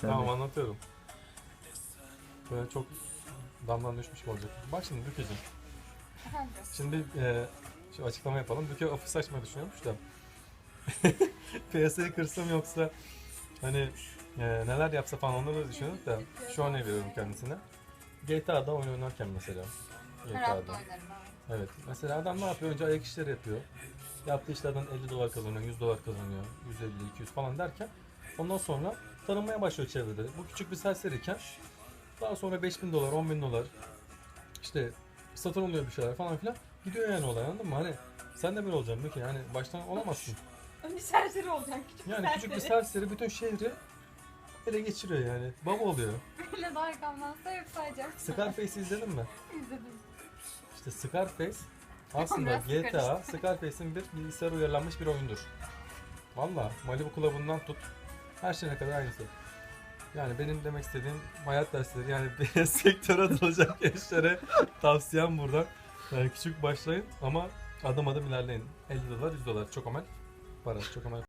Tamam anlatıyorum. Böyle çok damdan düşmüş gibi olacak. Bak şimdi Bükeciğim. Efendim? Şimdi e, şu açıklama yapalım. Büke ofis açmayı düşünüyormuş da. Piyasayı kırsam yoksa hani e, neler yapsa falan onları da düşünüyorduk da şu an veriyorum kendisine. GTA'da oyun oynarken mesela. Her hafta GTA'da. oynarım. Evet. Mesela adam ne yapıyor? Önce ayak işleri yapıyor. Yaptığı işlerden 50 dolar kazanıyor, 100 dolar kazanıyor, 150, 200 falan derken ondan sonra tanınmaya başlıyor çevrede. Bu küçük bir serseriyken daha sonra 5000 dolar, 10 bin dolar işte satın oluyor bir şeyler falan filan. Gidiyor yani olay anladın mı? Hani sen de böyle olacaksın ki yani baştan olamazsın. Önce serseri olacaksın küçük Yani bir küçük bir serseri. serseri bütün şehri ele geçiriyor yani. Baba oluyor. Böyle de arkamdan sayıp sayacağım. Scarface'i izledin mi? İzledim. İşte Scarface aslında Biraz GTA, Scarface'in bir bilgisayar uyarlanmış bir oyundur. Valla Malibu Club'undan tut her şeyine kadar aynısı. Yani benim demek istediğim hayat dersleri yani sektöre atılacak gençlere tavsiyem buradan. Yani küçük başlayın ama adım adım ilerleyin. 50 dolar 100 dolar çok amel para çok amel